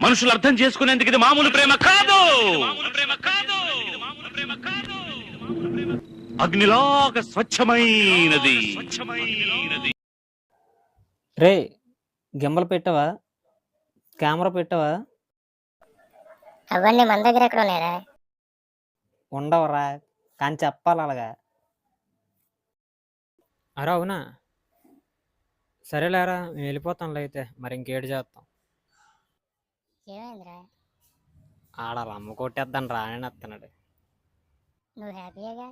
మనుషులు అర్థం చేసుకునేందుకు ఇది మామూలు ప్రేమ కాదు. అగ్నిలాగా స్వచ్ఛమైనది. రే గింబలు పెట్టవా? కెమెరా పెట్టవా? అవన్నీ మన దగ్గర ఎక్కడ ఉన్నాయరా? ఉండవరా కానీ చెప్పాలి అలాగా. అరే అవునా? సరేలేరా మేము వెళ్ళిపోతాంలే అయితే మరి ఇంకేడు చేస్తాం? ఏమైందిరా? ఆడ అమ్మ కొట్టేద్దాను రానని వస్తున్నాడు నువ్వు హ్యాపీగా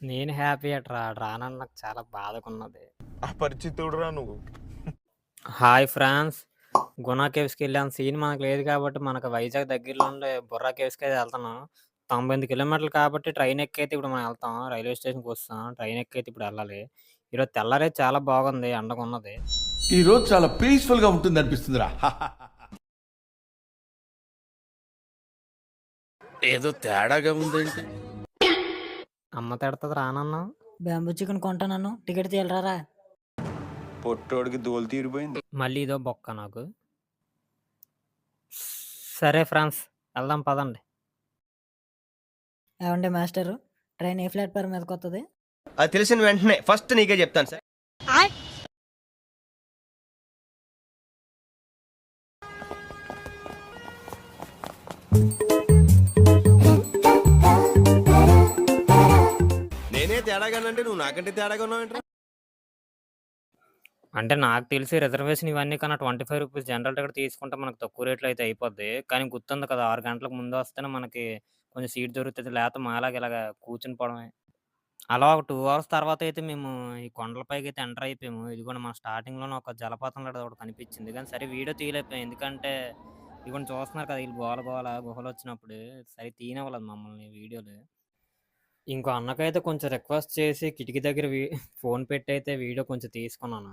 నేను హ్యాపీ అట్రా రానని నాకు చాలా బాధకున్నది. అపరిచితుడురా నువ్వు. హాయ్ ఫ్రాన్స్ గుణా కేవ్స్కి వెళ్ళాను. సీన్ మనకు లేదు కాబట్టి మనకు వైజాగ్ దగ్గరలో ఉండే బుర్రా కేవ్స్కి అయితే వెళ్తున్నాం తొంభై ఎనిమిది కిలోమీటర్లు కాబట్టి ట్రైన్ ఎక్కైతే ఇప్పుడు మనం వెళ్తాం. రైల్వే స్టేషన్కి వస్తాం. ట్రైన్ ఎక్కైతే ఇప్పుడు వెళ్ళాలి. ఈరోజు తెల్లరే చాలా బాగుంది ఎండగా ఉన్నది ఈ రోజు చాలా పీస్ఫుల్గా ఉంటుంది అనిపిస్తుందిరా ఏదో తేడాగా ఉందేంటి? అమ్మ తిడుతుంది రానన్నా బ్యాంబూ చికెన్ కొంటాను టికెట్ తీయాలరా. పొట్టోడికి దోలు తీరిపోయింది. మళ్ళీ ఇదో బొక్క నాకు. సరే ఫ్రాన్స్ వెళ్దాం పదండి. ఏమండి మాస్టర్? ట్రైన్ ఏ ప్లాట్ఫామ్ మీదకి వస్తుంది అది తెలిసిన వెంటనే ఫస్ట్ నీకే చెప్తాను సార్. తేడాగానంటే నువ్వు నాకంటే తేడాగా ఉన్నావు అంటే నాకు తెలిసి రిజర్వేషన్ ఇవన్నీ కన్నా twenty five rupees general ticket తీసుకుంటే మనకు తక్కువ రేట్లో అయితే అయిపోద్ది. కానీ గుర్తుంది కదా ఆరు గంటలకు ముందు వస్తేనే మనకి కొంచెం సీట్ దొరుకుతుంది. లేకపోతే మాలాగా ఇలాగ కూర్చుని పోవడమే. అలా ఒక టూ అవర్స్ తర్వాత అయితే మేము ఈ కొండలపైకి అయితే ఎంటర్ అయిపోయాము. ఇది కూడా మన స్టార్టింగ్లోనే ఒక జలపాతం లాంటిది ఒకటి కనిపించింది. కానీ సరే వీడియో తీయలేకపోయాం. ఎందుకంటే ఇవన్నీ చూస్తున్నారు కదా వీళ్ళు గోల గోల గుహలు వచ్చినప్పుడు. సరే తీయనివ్వలేదు మమ్మల్ని వీడియోలు. ఇంకో అన్నకైతే కొంచెం రిక్వెస్ట్ చేసి కిటికీ దగ్గర వీ ఫోన్ పెట్టి అయితే వీడియో కొంచెం తీసుకున్నాను.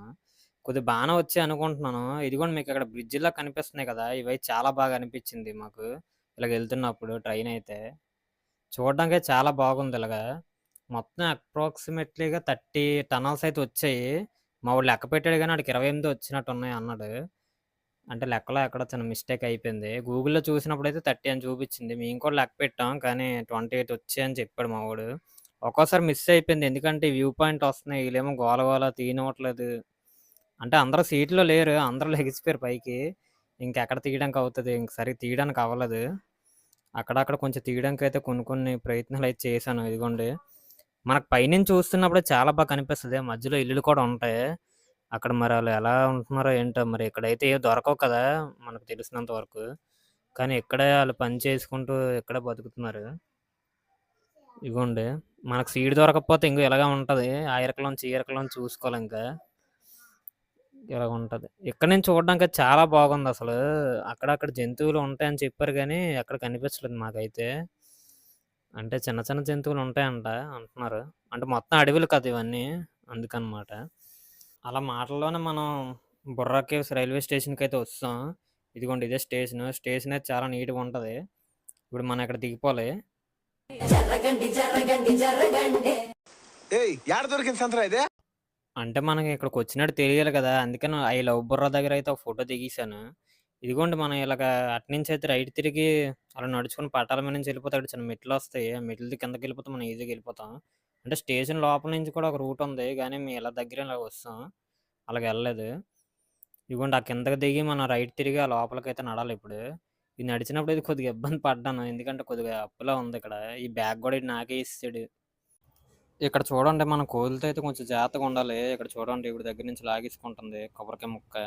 కొద్దిగా బాగానే వచ్చి అనుకుంటున్నాను. ఇదిగోండి మీకు అక్కడ బ్రిడ్జిలా కనిపిస్తున్నాయి కదా ఇవి చాలా బాగా అనిపించింది మాకు. ఇలాగ వెళ్తున్నప్పుడు ట్రైన్ అయితే. చూడడానికి చాలా బాగుంది ఇలాగా. మొత్తం అప్రాక్సిమేట్లీగా థర్టీ టనల్స్ అయితే వచ్చాయి. మా వాడు లెక్క పెట్టాడు కానీ వాడికి ఇరవై ఎనిమిది వచ్చినట్టు ఉన్నాయి అన్నాడు. అంటే లెక్కలో ఎక్కడ చిన్న మిస్టేక్ అయిపోయింది. గూగుల్లో చూసినప్పుడు అయితే థర్టీ అని చూపించింది మేము కూడా లెక్క పెట్టాం. కానీ ట్వంటీ ఎయిట్ వచ్చాయి అని చెప్పాడు మా వాడు ఒక్కోసారి మిస్ అయిపోయింది. ఎందుకంటే వ్యూ పాయింట్ వస్తున్నాయి. వీళ్ళేమో గోల గోల తీయనివ్వట్లేదు. అంటే అందరూ సీట్లో లేరు. అందరూ లెగిసిపోయారు పైకి. ఇంకెక్కడ తీయడానికి అవుతుంది? ఇంక సరిగ్గా తీయడానికి అవ్వలేదు. అక్కడక్కడ కొంచెం తీయడానికి అయితే కొన్ని కొన్ని ప్రయత్నాలు అయితే చేశాను. ఇదిగోండి. మనకు పైనుంచి చూస్తున్నప్పుడు చాలా బాగా కనిపిస్తుంది. మధ్యలో ఇల్లులు కూడా ఉంటాయి. అక్కడ మరి వాళ్ళు ఎలా ఉంటున్నారో ఏంటో మరి ఇక్కడైతే ఏ దొరకవు కదా మనకు తెలిసినంత వరకు కానీ ఇక్కడే వాళ్ళు పని చేసుకుంటూ ఇక్కడే బతుకుతున్నారు ఇగోండి మనకు సీడ్ దొరకకపోతే ఇంకో ఇలాగా ఉంటుంది ఆ ఇరకలోంచి ఇరకలోంచి చూసుకోవాలి ఇంకా ఇలా ఉంటుంది ఇక్కడ నుంచి చూడడానికి చాలా బాగుంది అసలు. అక్కడక్కడ జంతువులు ఉంటాయని చెప్పారు కానీ ఎక్కడ కనిపించలేదు మాకైతే. అంటే చిన్న చిన్న జంతువులు ఉంటాయంట అంటున్నారు. అంటే మొత్తం అడవులు కదా ఇవన్నీ. అందుకనమాట. అలా మాటల్లోనే మనం బుర్రా కేవ్స్ రైల్వే స్టేషన్‌కైతే వస్తాం. ఇదిగోండి ఇదే స్టేషను. స్టేషన్ అయితే చాలా నీట్‌గా ఉంటది. ఇప్పుడు మనం ఇక్కడ దిగిపోవాలి. ఏయ్ యాడ దొరికింది సంతరా ఇదే అంటే మనకి ఇక్కడికొచ్చినట్టు తెలియాలి కదా! అందుకని ఐ లవ్ బుర్రా దగ్గర అయితే ఒక ఫోటో దిగేసాను. ఇదిగోండి మనం ఇలాగా అటునుంచి అయితే రైట్ తిరిగి అలా నడుచుకొని పట్టాల మీద నుంచి వెళ్ళిపోతే అక్కడ చిన్న మెట్లొస్తాయి. ఆ మెట్ల కిందకెళ్ళిపోతే మనం ఈజీగా వెళ్ళిపోతాం. అంటే స్టేషన్ లోపల నుంచి కూడా ఒక రూట్ ఉంది. కానీ మేము ఇలా దగ్గర ఇలా వస్తాం. అలాగ వెళ్ళలేదు ఇదిగోండి ఆ కిందకి దిగి మనం రైట్ తిరిగి ఆ లోపలికైతే నడాలి ఇప్పుడు. ఇది నడిచినప్పుడు అయితే కొద్దిగా ఇబ్బంది పడ్డాను. ఎందుకంటే కొద్దిగా అప్పులా ఉంది ఇక్కడ. ఈ బ్యాగ్ కూడా ఇది నాకే ఇస్తాడు ఇక్కడ చూడండి మన కోతులతో అయితే కొంచెం జాగ్రత్తగా ఉండాలి. ఇక్కడ చూడండి ఇప్పుడు దగ్గర నుంచి లాగేసుకుంటుంది కొబ్బరికాయ ముక్క.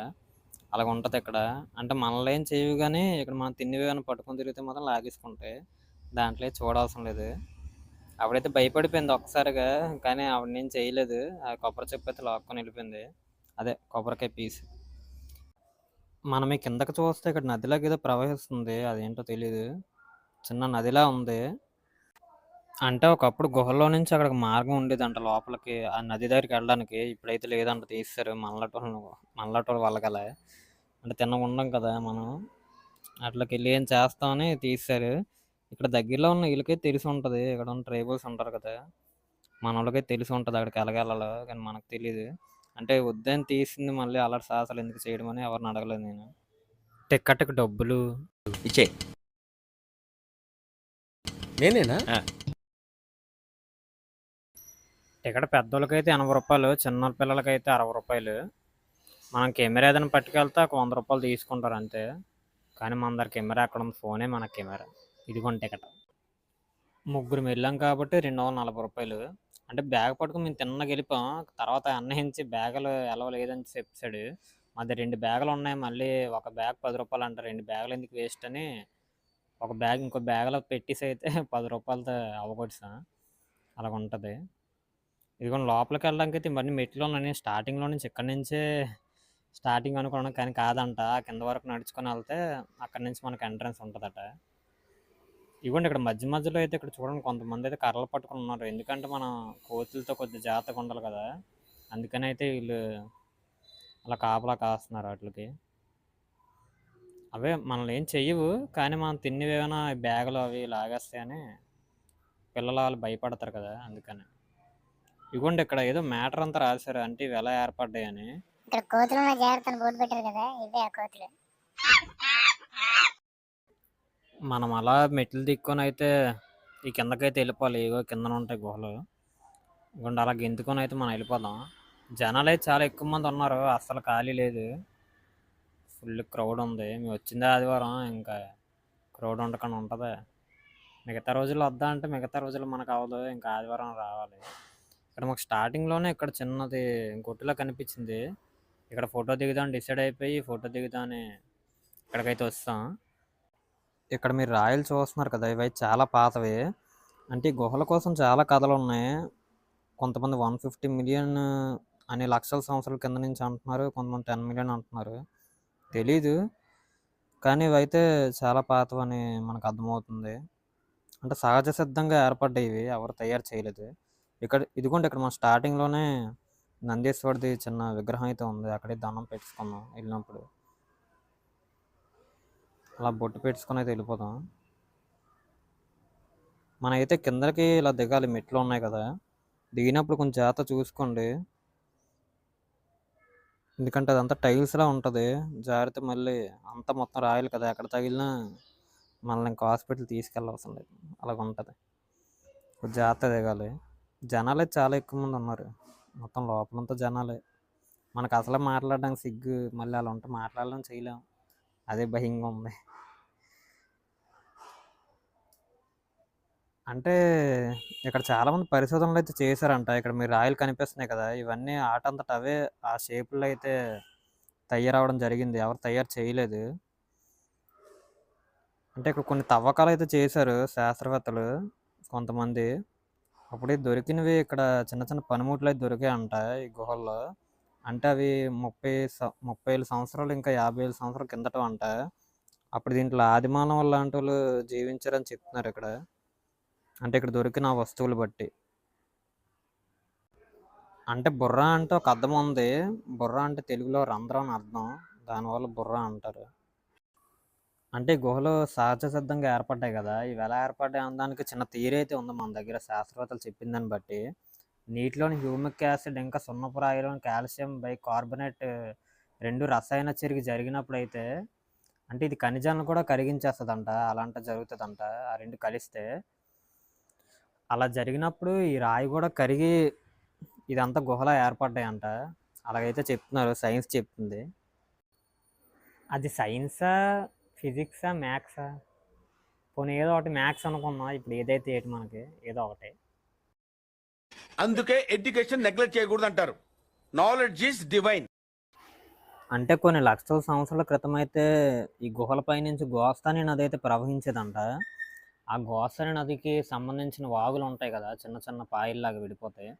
అలాగ ఉంటుంది ఇక్కడ. అంటే మనల్ని ఏం చేయవు కానీ ఇక్కడ మనం తిన్నవి ఏమైనా పట్టుకొని తిరిగితే మాత్రం లాగేసుకుంటాయి. దాంట్లో చూడాల్సిన చూడవసరం లేదు. ఆవిడైతే భయపడిపోయింది ఒక్కసారిగా. కానీ ఆవిడ నేను చేయలేదు. ఆ కొబ్బరి చెప్పు అయితే లాక్కొని వెళ్ళిపోయింది. అదే కొబ్బరికాయ పీస్. మనం ఈ కిందకి చూస్తే ఇక్కడ నదిలాగా ఏదో ప్రవహిస్తుంది. అదేంటో తెలియదు చిన్న నదిలా ఉంది. అంటే ఒకప్పుడు గుహలో నుంచి అక్కడికి మార్గం ఉండేదంట లోపలికి. ఆ నది దగ్గరికి వెళ్ళడానికి. ఇప్పుడైతే లేదంట తీస్తారు మళ్ళటోళ్ళు మళ్ళటోళ్ళు వల్లకాలే. అంటే తిన్న ఉండం కదా మనం. అట్లకెళ్ళి ఏం చేస్తామని తీస్తారు ఇక్కడ దగ్గరలో ఉన్న ఈళ్ళకైతే తెలిసి ఉంటది. ఇక్కడ ఉన్న ట్రైబల్స్ ఉంటారు కదా! మనోళ్ళకైతే తెలిసి ఉంటది అక్కడికి ఎలాగెళ్ళాలో. కానీ మనకు తెలీదు. అంటే వద్దని తీసింది మళ్ళీ అలాంటి సాహసాలు ఎందుకు చేయడం అని ఎవరిని అడగలేదు నేను. టికెట్కి డబ్బులు ఇచ్చే నేనేనా టికెట్ పెద్దోళ్ళకైతే ఎనభై రూపాయలు చిన్న పిల్లలకైతే అరవై రూపాయలు మనం కెమెరా ఏదైనా పట్టుకెళ్తే ఒక వంద రూపాయలు తీసుకుంటారు అంతే కానీ మన దగ్గర కెమెరా అక్కడ ఉంది ఫోనే మన కెమెరా ఇదిగోండి టికెట్. ముగ్గురు వెళ్ళాం కాబట్టి రెండు వందల నలభై రూపాయలు. అంటే బ్యాగ్ పట్టుకుని మేము తిన్నగా వెళ్ళిపోయాం. తర్వాత అన్నహించి బ్యాగులు ఎలా లేదని చెప్పాడు. మాది రెండు బ్యాగులు ఉన్నాయి. మళ్ళీ ఒక బ్యాగ్ పది రూపాయలు అంట. రెండు బ్యాగులు ఎందుకు వేస్ట్ అని ఒక బ్యాగ్ ఇంకో బ్యాగ్లో పెట్టేసి అయితే పది రూపాయలతో అవ్వకొచ్చా అలా ఉంటుంది. ఇదిగో లోపలికి వెళ్ళడానికి అయితే ఇవన్నీ మెట్లు ఉన్నాయి. స్టార్టింగ్లో నుంచి ఇక్కడి నుంచే స్టార్టింగ్ అనుకున్నాను కానీ కాదంట. కింద వరకు నడుచుకొని వెళ్తే అక్కడి నుంచి మనకు ఎంట్రన్స్ ఉంటుందట. ఇవ్వండి ఇక్కడ మధ్య మధ్యలో అయితే ఇక్కడ చూడండి కొంతమంది అయితే కర్రలు పట్టుకుని ఉన్నారు. ఎందుకంటే మనం కోతులతో కొద్ది జాగ్రత్తగా ఉండాలి కదా. అందుకని అయితే వీళ్ళు అలా కాపలా కాస్తున్నారు వాటికి. అవే మనల్ని ఏం చెయ్యవు కానీ మనం తిన్నవేమైనా బ్యాగులు అవి లాగేస్తాయని పిల్లలు వాళ్ళు భయపడతారు కదా అందుకని. ఇగోండి ఇక్కడ ఏదో మ్యాటర్ అంతా రాశారు అంటే ఇవి ఎలా ఏర్పడ్డాయని. ఇక్కడ కోతులు ఉన్న బోర్డు పెట్టారు కదా ఇవే ఆ కోతులు. మనం అలా మెట్లు దిక్కుని అయితే ఈ కిందకైతే వెళ్ళిపోవాలి. ఇగో కిందన ఉంటాయి గుహలు. ఇగోండి అలా గెంతుకొని అయితే మనం వెళ్ళిపోదాం. జనాలు అయితే చాలా ఎక్కువ మంది ఉన్నారు. అస్సలు ఖాళీ లేదు. ఫుల్ క్రౌడ్ ఉంది. మేము వచ్చిందే ఆదివారం. ఇంకా క్రౌడ్ ఉండకుండా ఉంటుంది. మిగతా రోజులు వద్దా అంటే మిగతా రోజులు మనకు అవ్వదు. ఇంకా ఆదివారం రావాలి. ఇక్కడ మాకు స్టార్టింగ్లోనే ఇక్కడ చిన్నది గుట్టులా కనిపించింది. ఇక్కడ ఫోటో దిగుదాం డిసైడ్ అయిపోయి ఫోటో దిగుదామని ఇక్కడికైతే వస్తాం. ఇక్కడ మీరు రాయలు చూస్తున్నారు కదా ఇవి చాలా పాతవి. అంటే ఈ గుహల కోసం చాలా కథలు ఉన్నాయి కొంతమంది వన్ ఫిఫ్టీ మిలియన్ అనే లక్షల సంవత్సరాల కింద నుంచి అంటున్నారు కొంతమంది టెన్ మిలియన్ అంటున్నారు. తెలీదు. కానీ ఇవైతే చాలా పాతవని మనకు అర్థమవుతుంది. అంటే సహజ సిద్ధంగా ఏర్పడ్డాయి ఇవి ఎవరు తయారు చేయలేదు. ఇక్కడ ఇదిగోండి ఇక్కడ మన స్టార్టింగ్లోనే నందీశ్వరుడిది చిన్న విగ్రహం అయితే ఉంది. అక్కడే దండం పెట్టుకున్నాం వెళ్ళినప్పుడు. అలా బొట్టు పెట్టుకొని అయితే వెళ్ళిపోతాం మనం అయితే కిందకి ఇలా దిగాలి మెట్లు ఉన్నాయి కదా. దిగినప్పుడు కొంచెం జాగ్రత్త చూసుకోండి. ఎందుకంటే అదంతా టైల్స్లా ఉంటుంది. జాగ్రత్త మళ్ళీ అంతా మొత్తం రాయాలి కదా ఎక్కడ తగిలినా మనల్ని ఇంకా హాస్పిటల్ తీసుకెళ్ళవలసిన లేదు. అలాగ ఉంటుంది. జాగ్రత్త దిగాలి. జనాలే చాలా ఎక్కువ మంది ఉన్నారు. మొత్తం లోపలంతా జనాలే. మనకు అసలే మాట్లాడడానికి సిగ్గు మళ్ళీ అలా ఉంటే మాట్లాడడం చేయలేం. అదే భయంగా ఉంది. అంటే ఇక్కడ చాలామంది పరిశోధనలు అయితే చేశారంట. ఇక్కడ మీరు రాయలు కనిపిస్తున్నాయి కదా ఇవన్నీ ఆట అంతట అవే ఆ షేపుల్లో అయితే తయారవడం జరిగింది. ఎవరు తయారు చేయలేదు. అంటే ఇక్కడ కొన్ని తవ్వకాలు అయితే చేశారు శాస్త్రవేత్తలు కొంతమంది. అప్పుడే దొరికినవి ఇక్కడ చిన్న చిన్న పనిముట్లు అయితే దొరికాయంట ఈ గుహల్లో. అంటే అవి ముప్పై ముప్పై ఏళ్ళ సంవత్సరాలు ఇంకా యాభై ఏళ్ళ సంవత్సరాల కిందట అంట అప్పుడు దీంట్లో ఆదిమానం లాంటి వాళ్ళు జీవించారని చెప్తున్నారు ఇక్కడ. అంటే ఇక్కడ దొరికిన వస్తువులు బట్టి. అంటే బుర్ర అంటే ఒక అర్థం ఉంది. బుర్ర అంటే తెలుగులో రంధ్రం అని అర్థం. దానివల్ల బుర్ర అంటారు. అంటే ఈ గుహలు సహజ సిద్ధంగా ఏర్పడ్డాయి కదా. ఇవి ఎలా ఏర్పడ్డాయి అనడానికి చిన్న థియరీ అయితే ఉంది మన దగ్గర శాస్త్రవేత్తలు చెప్పిందని బట్టి. నీటిలోని హ్యూమిక్ యాసిడ్ ఇంకా సున్నపు రాయిలోని కాల్షియం బై కార్బోనేట్ రెండు రసాయన చెరిగి జరిగినప్పుడు అయితే అంటే ఇది ఖనిజాలను కూడా కరిగించేస్తుందంట అలాంట జరుగుతుందంట ఆ రెండు కలిస్తే. అలా జరిగినప్పుడు ఈ రాయి కూడా కరిగి ఇదంతా గుహలా ఏర్పడ్డాయంట. అలాగైతే చెప్తున్నారు సైన్స్ చెప్తుంది. అది సైన్సా ఫిజిక్సా మ్యాథ్సా? పోనీ ఏదో ఒకటి మ్యాథ్స్ అనుకున్నా ఇప్పుడు ఏదైతే ఏంటి మనకి ఏదో ఒకటి. అందుకే ఎడ్యుకేషన్ నెగ్లెక్ట్ చేయకూడదు అంటారు నాలెడ్జ్ ఈస్ డివైన్ అంటే కొన్ని లక్షల సంవత్సరాల క్రితం అయితే ఈ గుహలపై నుంచి గోస్తాని నది అయితే ప్రవహించేదంట. ఆ గోస్తాని నదికి సంబంధించిన వాగులు ఉంటాయి కదా చిన్న చిన్న పాయల్లాగా విడిపోతాయి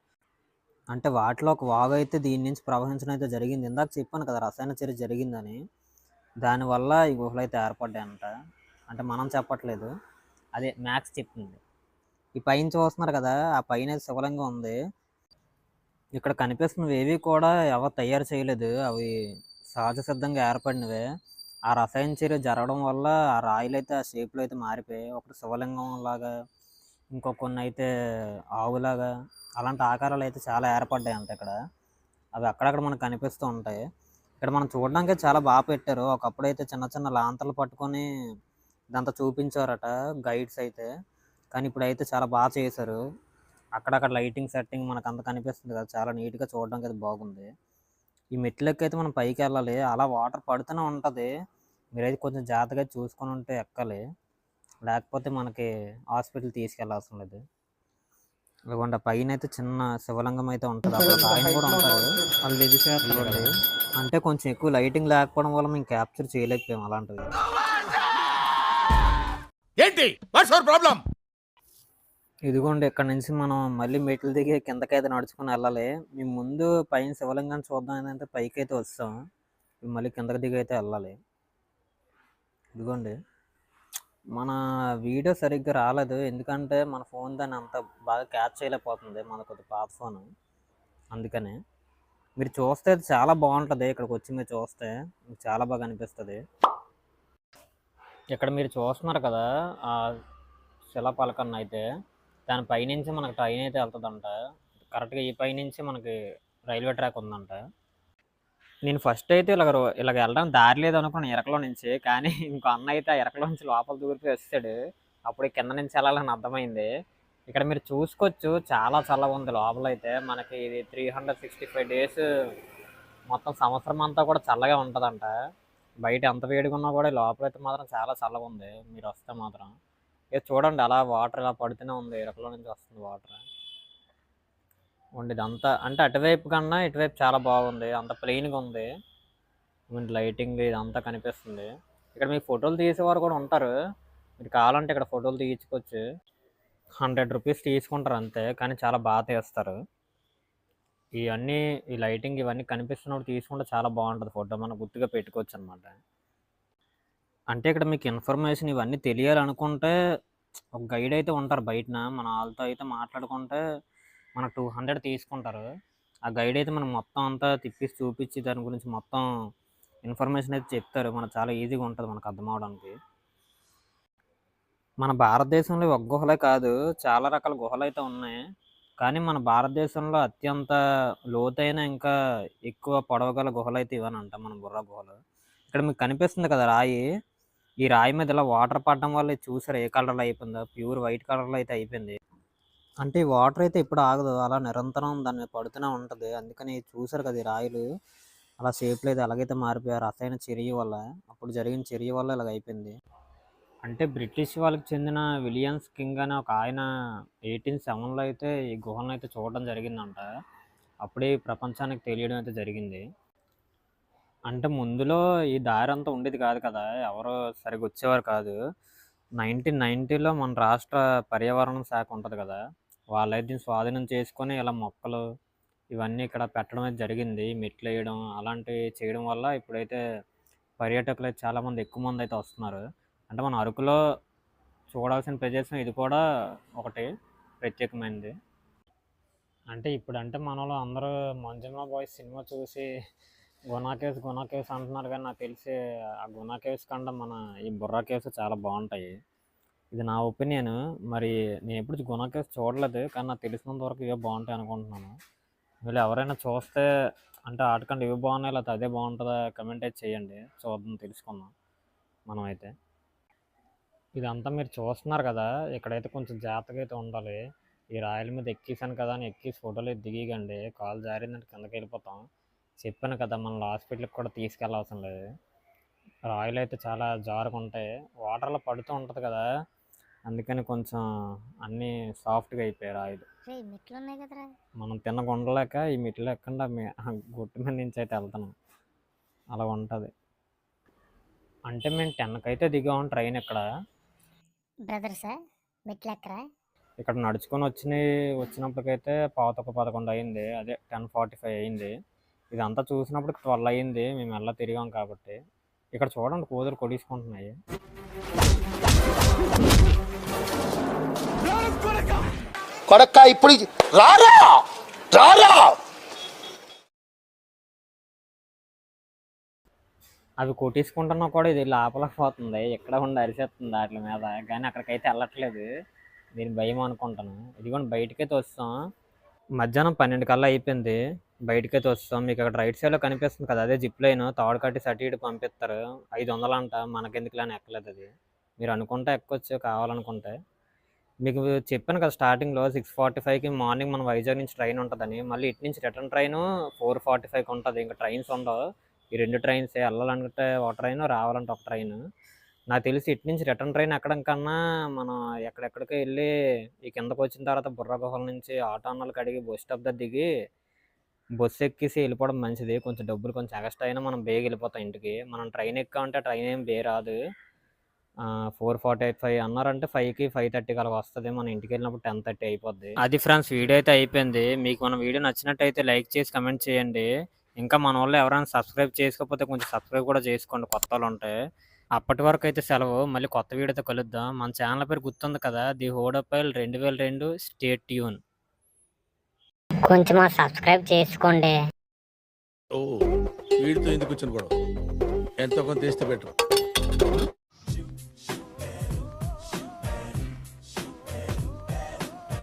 అంటే వాటిలో ఒక వాగు అయితే దీని నుంచి ప్రవహించడం అయితే జరిగింది. ఇందాక చెప్పాను కదా రసాయన చర్య జరిగిందని. దానివల్ల ఈ గుహలు అయితే ఏర్పడ్డాయంట. అంటే మనం చెప్పట్లేదు. అదే మ్యాథ్స్ చెప్తుంది. ఈ పైన చూస్తున్నారు కదా ఆ పైన అయితే శివలింగం ఉంది. ఇక్కడ కనిపిస్తున్నవి ఏవి కూడా ఎవరు తయారు చేయలేదు. అవి సహజ సిద్ధంగా ఏర్పడినవే. ఆ రసాయన చర్య జరగడం వల్ల ఆ రాయిలు అయితే ఆ షేప్లో అయితే మారిపోయాయి ఒకటి శివలింగం లాగా ఇంకో కొన్ని అయితే ఆవులాగా అలాంటి ఆకారాలు అయితే చాలా ఏర్పడ్డాయి అంట ఇక్కడ. అవి అక్కడక్కడ మనకు కనిపిస్తూ ఉంటాయి. ఇక్కడ మనం చూడడానికి చాలా బాగా పెట్టారు. ఒకప్పుడు అయితే చిన్న చిన్న లాంతలు పట్టుకొని ఇదంతా చూపించారట గైడ్స్ అయితే. కానీ ఇప్పుడైతే చాలా బాగా చేశారు. అక్కడక్కడ లైటింగ్ సెట్టింగ్ మనకు అంత కనిపిస్తుంది కదా చాలా నీట్గా చూడడానికి అయితే బాగుంది. ఈ మెట్లకి అయితే మనం పైకి వెళ్ళాలి. అలా వాటర్ పడుతూనే ఉంటుంది. మీరైతే కొంచెం జాగ్రత్తగా చూసుకొని ఉంటే ఎక్కాలి. లేకపోతే మనకి హాస్పిటల్ తీసుకెళ్ళాల్సిన లేదు ఇదిగోండి పైన అయితే చిన్న శివలింగం అయితే ఉంటుంది. అక్కడ ఆయన కూడా ఉంటారు. వాళ్ళు ఇదిగోండి అంటే కొంచెం ఎక్కువ లైటింగ్ లేకపోవడం వల్ల మేము క్యాప్చర్ చేయలేకపోయాం అలాంటివి ఏంటి? వాట్స్ అవర్ ప్రాబ్లం ఇదిగోండి ఇక్కడ నుంచి మనం మళ్ళీ మెట్లు దిగి కిందకైతే నడుచుకుని వెళ్ళాలి. మేము ముందు పైన శివలింగాన్ని చూద్దాం ఏంటంటే పైకి అయితే వస్తాం మళ్ళీ కిందకి దిగి అయితే వెళ్ళాలి. ఇదిగోండి. మన వీడియో సరిగ్గా రాలేదు. ఎందుకంటే మన ఫోన్ దాన్ని అంత బాగా క్యాచ్ చేయలేకపోతుంది. మన కొద్ది పాత ఫోన్. అందుకని. మీరు చూస్తే చాలా బాగుంటుంది. ఇక్కడికి వచ్చి మీరు చూస్తే మీకు చాలా బాగా అనిపిస్తుంది. ఇక్కడ మీరు చూస్తున్నారు కదా ఆ శిలా పలకన్న అయితే దాని పైనుంచి మనకి ట్రైన్ అయితే వెళ్తుందంట. కరెక్ట్గా ఈ పైనుంచి మనకి రైల్వే ట్రాక్ ఉందంట. నేను ఫస్ట్ అయితే ఇలాగ రో- ఇలాగ వెళ్ళడం దారి లేదు అనుకున్నాను ఎరకలో నుంచి. కానీ ఇంకో అన్న అయితే ఆ ఎరకలో నుంచి లోపల దూరిపోయి వస్తాడు అప్పుడు కింద నుంచి వెళ్ళాలని అర్థమైంది. ఇక్కడ మీరు చూసుకోవచ్చు చాలా చల్లగా ఉంది లోపల అయితే మనకి ఇది three hundred sixty five days మొత్తం సంవత్సరం అంతా కూడా చల్లగా ఉంటుందంట. బయట ఎంత వేడిగా ఉన్నా కూడా లోపలైతే లోపల అయితే మాత్రం చాలా చల్లగా ఉంది. మీరు వస్తే మాత్రం. ఇక చూడండి అలా వాటర్ ఇలా పడుతూనే ఉంది. ఇరకలో నుంచి వస్తుంది వాటర్. ఉండి ఇదంతా అంటే అటువైపు కన్నా ఇటువైపు చాలా బాగుంది. అంత ప్లెయిన్గా ఉంది. లైటింగ్ ఇదంతా కనిపిస్తుంది. ఇక్కడ మీకు ఫోటోలు తీసేవారు కూడా ఉంటారు. మీరు కావాలంటే ఇక్కడ ఫోటోలు తీయించుకోవచ్చు. హండ్రెడ్ రూపీస్ తీసుకుంటారు అంతే కానీ చాలా బాగా తీస్తారు. ఇవన్నీ ఈ లైటింగ్ ఇవన్నీ కనిపిస్తున్నప్పుడు తీసుకుంటే చాలా బాగుంటుంది. ఫోటో మనం గుర్తుగా పెట్టుకోవచ్చు అనమాట అంటే ఇక్కడ మీకు ఇన్ఫర్మేషన్ ఇవన్నీ తెలియాలనుకుంటే ఒక గైడ్ అయితే ఉంటారు బయటన. మన వాళ్ళతో అయితే మాట్లాడుకుంటే మనకు టూ హండ్రెడ్ తీసుకుంటారు. ఆ గైడ్ అయితే మనం మొత్తం అంతా తిప్పి చూపించి దాని గురించి మొత్తం ఇన్ఫర్మేషన్ అయితే చెప్తారు. మనకు చాలా ఈజీగా ఉంటుంది మనకు అర్థం అవడానికి. మన భారతదేశంలో ఒక గుహలే కాదు చాలా రకాల గుహలు అయితే ఉన్నాయి. కానీ మన భారతదేశంలో అత్యంత లోతైన ఇంకా ఎక్కువ పొడవగల గుహలు అయితే ఇవనంట మన బుర్ర గుహలు. ఇక్కడ మీకు కనిపిస్తుంది కదా రాయి. ఈ రాయి మీద ఇలా వాటర్ పడడం వల్ల ఇది చూసారు ఏ కలర్లో అయిపోయిందో? ప్యూర్ వైట్ కలర్లో అయితే అయిపోయింది. అంటే ఈ వాటర్ అయితే ఇప్పుడు ఆగదు. అలా నిరంతరం దాని మీద పడుతూనే ఉంటుంది. అందుకని చూసారు కదా ఈ రాయిలు. అలా షేప్లో అయితే ఎలాగైతే మారిపోయారు రసాయన చర్య వల్ల అప్పుడు జరిగిన చర్య వల్ల ఇలాగ అయిపోయింది. అంటే బ్రిటిష్ వాళ్ళకి చెందిన విలియమ్స్ కింగ్ అనే ఒక ఆయన ఎయిటీన్ సెవెన్లో అయితే ఈ గుహలను అయితే చూడడం జరిగిందంట. అప్పుడే ఈ ప్రపంచానికి తెలియడం అయితే జరిగింది. అంటే ముందులో ఈ దారి అంతా ఉండేది కాదు కదా. ఎవరు సరిగ్గా వచ్చేవారు కాదు. నైన్టీన్ నైన్టీలో మన రాష్ట్ర పర్యావరణ శాఖ ఉంటుంది కదా. వాళ్ళైతే దీన్ని స్వాధీనం చేసుకొని ఇలా మొక్కలు ఇవన్నీ ఇక్కడ పెట్టడం అయితే జరిగింది. మెట్లు వేయడం అలాంటివి చేయడం వల్ల ఇప్పుడైతే పర్యాటకులు అయితే చాలామంది ఎక్కువ మంది అయితే వస్తున్నారు. అంటే మన అరకులో చూడాల్సిన ప్రదేశం ఇది కూడా ఒకటి ప్రత్యేకమైనది. అంటే ఇప్పుడు అంటే మనలో అందరూ మంజుమా బాయ్స్ సినిమా చూసి గుణా కేవ్స్ గుణా కేవ్స్ అంటున్నారు కానీ నాకు తెలిసి ఆ గునా కేవ్స్ కంటే మన ఈ బుర్రా కేవ్స్ చాలా బాగుంటాయి. ఇది నా ఒపీనియన్. మరి నేను ఎప్పుడు గుణా కేవ్స్ చూడలేదు కానీ నాకు తెలిసినంత వరకు ఇవే బాగుంటాయి అనుకుంటున్నాను. వీళ్ళు ఎవరైనా చూస్తే అంటే ఆటకంటే ఇవి బాగున్నాయి లేకపోతే అదే బాగుంటుందా కమెంట్ అయితే చేయండి. చూద్దాం తెలుసుకుందాం మనం అయితే ఇదంతా మీరు చూస్తున్నారు కదా ఇక్కడైతే కొంచెం జాగ్రత్తగా అయితే ఉండాలి. ఈ రాయల మీద ఎక్కేసాను కదా అని ఎక్కేసి ఫోటోలు అయితే దిగిగండి కాలు జారిందంటే కిందకి వెళ్ళిపోతాం. చెప్పాను కదా మన హాస్పిటల్కి కూడా తీసుకెళ్ళవసరం లేదు. రాయలు అయితే చాలా జారుగా ఉంటాయి వాటర్లో పడుతూ ఉంటుంది కదా అందుకని కొంచెం అన్నీ సాఫ్ట్గా అయిపోయాయి రాయలు. మెట్లు మనం తిన్న గుండలేక ఈ మెట్లు ఎక్కకుండా గుట్టు మీద నుంచి అయితే వెళ్తున్నాం. అలా ఉంటుంది. అంటే మేము టెన్కి అయితే దిగాం ట్రైన్ ఇక్కడ. బ్రదర్సా మెట్లు ఎక్కరా? ఇక్కడ నడుచుకొని వచ్చి వచ్చినప్పటికైతే పావుతొక్క పదకొండు అయింది. అదే టెన్ ఫార్టీ ఫైవ్ అయింది. ఇదంతా చూసినప్పుడు ట్వెల్వ్ అయింది మేము ఎలా తిరిగాం కాబట్టి. ఇక్కడ చూడండి కూతురు కొడీసుకుంటున్నాయి. కొడక్క ఇప్పుడు రారా! రారా! అవి కొట్టేసుకుంటున్నా కూడా ఇది లోపలకపోతుంది. ఎక్కడ ఉండి అరిసేస్తుంది వాటి మీద. కానీ అక్కడికైతే వెళ్ళట్లేదు. దీని భయం అనుకుంటాను. ఇదిగోండి బయటకైతే వస్తాం మధ్యాహ్నం పన్నెండు కల్లా అయిపోయింది. బయటకైతే వస్తాం. మీకు అక్కడ రైట్ సైడ్లో కనిపిస్తుంది కదా అదే జిప్ లైన్. తాడు కట్టి సటి ఇటు పంపిస్తారు. ఐదు వందలు అంట మనకెందుకు లేని ఎక్కలేదు అది. మీరు అనుకుంటే ఎక్కొచ్చు కావాలనుకుంటే. మీకు చెప్పాను కదా స్టార్టింగ్లో సిక్స్ ఫార్టీ ఫైవ్కి మార్నింగ్ మన వైజాగ్ నుంచి ట్రైన్ ఉంటుందని. మళ్ళీ ఇటు నుంచి రిటర్న్ ట్రైన్ ఫోర్ ఫార్టీ ఫైవ్కి ఉంటుంది. ఇంకా ట్రైన్స్ ఉండవు. ఈ రెండు ట్రైన్స్ వెళ్ళాలనుకుంటే ఒక ట్రైన్ రావాలంటే ఒక ట్రైన్. నాకు తెలిసి ఇటు నుంచి రిటర్న్ ట్రైన్ ఎక్కడం కన్నా మనం ఎక్కడెక్కడికి వెళ్ళి ఈ కిందకు వచ్చిన తర్వాత బుర్ర గుహల నుంచి ఆటో అన్నలకు అడిగి బస్ స్టాప్ దగ్గర దిగి బస్సు ఎక్కేసి వెళ్ళిపోవడం మంచిది. కొంచెం డబ్బులు కొంచెం ఎక్స్ట్రా అయినా మనం బేగ వెళ్ళిపోతాం ఇంటికి. మనం ట్రైన్ ఎక్కామంటే ట్రైన్ ఏం బే రాదు. ఫోర్ ఫార్టీ ఎయిట్ ఫైవ్ అన్నారంటే ఫైవ్కి ఫైవ్ థర్టీకి అలా వస్తుంది. మన ఇంటికి వెళ్ళినప్పుడు టెన్ థర్టీ అయిపోద్ది. అది ఫ్రెండ్స్ వీడియో అయితే అయిపోయింది. మీకు మన వీడియో నచ్చినట్టయితే లైక్ చేసి కమెంట్ చేయండి. ఇంకా మన వాళ్ళు ఎవరైనా సబ్స్క్రైబ్ చేసుకోకపోతే కొంచెం సబ్స్క్రైబ్ కూడా చేసుకోండి కొత్త వాళ్ళు ఉంటే అప్పటి వరకు అయితే సెలవు. మళ్ళీ కొత్త వీడియోతో కలుద్దాం. మన ఛానల్ పేరు గుర్తుంది కదా? ది హోడపైల్ రెండు వేల రెండు స్టేట్ ట్యూన్. కొంచెం సబ్స్క్రైబ్ చేసుకోండి. ఓ వీడితో ఎందుకు వచ్చిన గొడవ? ఎంతో కొంత తీస్తే బెటర్.